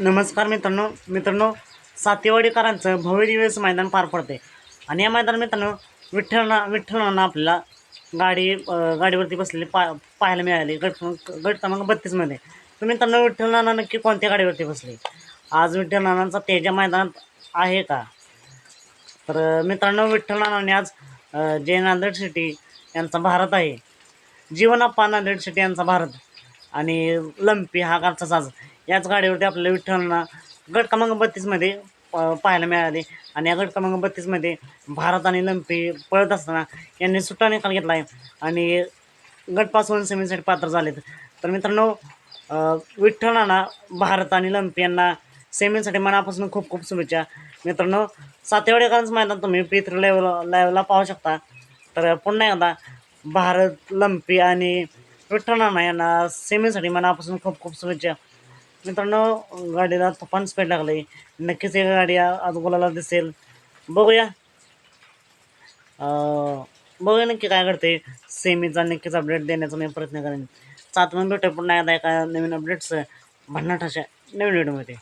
नमस्कार मित्रांनो मित्रांनो सातेवाडीकरांचं भव्य दिवस मैदान पार पडते आणि या मैदान मित्रांनो विठ्ठलना विठ्ठलांना आपल्याला गाडी गाडीवरती बसलेली पा पाहायला मिळाली. गट गट क्रमांक बत्तीसमध्ये तुम्ही मित्रांनो विठ्ठलनाना नक्की कोणत्या गाडीवरती बसले? आज विठ्ठलनानांचा तेजा मैदानात आहे का? तर मित्रांनो विठ्ठलनानाने आज जे नांदेड सिटी यांचा भारत आहे. जीवनाप्पा नांदेड सिटी यांचा भारत. आणि लंपी हा गाडचा साज याच गाडीवरती आपल्याला विठ्ठलना गट क्रमांक बत्तीसमध्ये प- पाहायला मिळाले. आणि या गट क्रमांक बत्तीसमध्ये भारत आणि लंपी पळत असताना यांनी सुट्टा निकाल घेतला आहे. आणि गटपासून सेमीसाठी पात्र झालेत. तर मित्रांनो विठ्ठलांना भारत आणि लंपी यांना सेमीसाठी मनापासून खूप खूप शुभेच्छा. मित्रांनो सातेवाडेकरांचं मैदान तुम्ही पी थ्री लेवल लाईव्हला पाहू शकता. तर पुन्हा एकदा भारत लंपी आणि विठ्ठलांना यांना सेमीसाठी मनापासून खूप खूप शुभेच्छा. मित्रांनो गाडीला तुफान स्पीड लागली. नक्कीच एक गाडी आ- आज दिसेल. बघूया. बघूया नक्की काय करते सेमीचा नक्कीच अपडेट देण्याचा मी प्रयत्न करेन. सात मग भेटू पुन्हा एकदा एका नवीन अपडेट्स भन्नाट अशा नवीन व्हिडिओमध्ये